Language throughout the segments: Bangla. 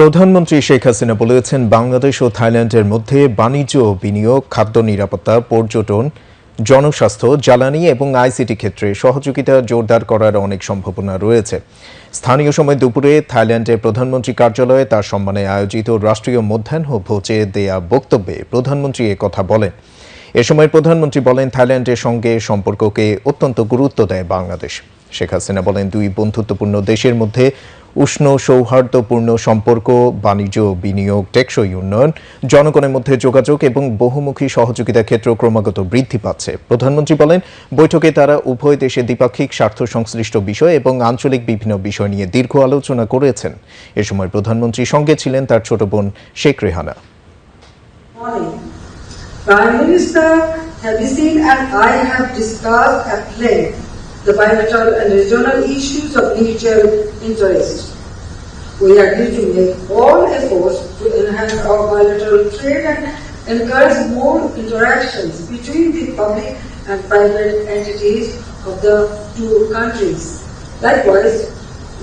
প্রধানমন্ত্রী শেখ হাসিনা বলেছেন, বাংলাদেশ ও থাইল্যান্ডের মধ্যে বাণিজ্য ও বিনিয়োগ, খাদ্য নিরাপত্তা, পর্যটন, জনস্বাস্থ্য, জ্বালানি এবং আইসিটি ক্ষেত্রে সহযোগিতা জোরদার করার অনেক সম্ভাবনা রয়েছে। স্থানীয় সময় দুপুরে থাইল্যান্ডের প্রধানমন্ত্রী কার্যালয়ে তার সম্মানে আয়োজিত রাষ্ট্রীয় মধ্যাহ্ন ভোজে দেয়া বক্তব্যে প্রধানমন্ত্রী কথা বলেন। এ সময় প্রধানমন্ত্রী বলেন, থাইল্যান্ডের সঙ্গে সম্পর্ককে অত্যন্ত গুরুত্ব দেয় বাংলাদেশ। শেখ হাসিনা বলেন, দুই বন্ধুত্বপূর্ণ দেশের মধ্যে উষ্ণ সৌহার্দ্যপূর্ণ সম্পর্ক, বাণিজ্য, বিনিয়োগ, টেকসই উন্নয়ন, জনগণের মধ্যে যোগাযোগ এবং বহুমুখী সহযোগিতার ক্ষেত্র ক্রমাগত বৃদ্ধি পাচ্ছে প্রধানমন্ত্রী বলেন, বৈঠকে তারা উভয় দেশে দ্বিপাক্ষিক স্বার্থ সংশ্লিষ্ট বিষয় এবং আঞ্চলিক বিভিন্ন বিষয় নিয়ে দীর্ঘ আলোচনা করেছেন এ সময় প্রধানমন্ত্রীর সঙ্গে ছিলেন তার ছোট বোন Sheikh Rehana. Prime Minister Habibie and I have discussed at length the bilateral and regional issues of mutual interest. We agree to make all efforts to enhance our bilateral trade and encourage more interactions between the public and private entities of the two countries. Likewise,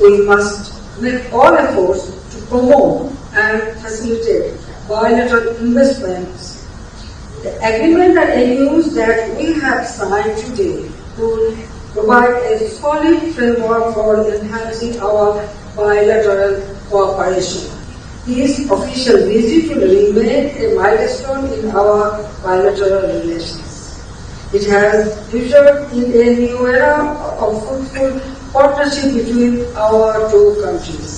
we must make all efforts to promote and facilitate bilateral investments. The agreement and MOUs that we have signed today will provide a solid framework for enhancing our bilateral cooperation. This official visit will remain a milestone in our bilateral relations. It has ushered in a new era of fruitful partnership between our two countries.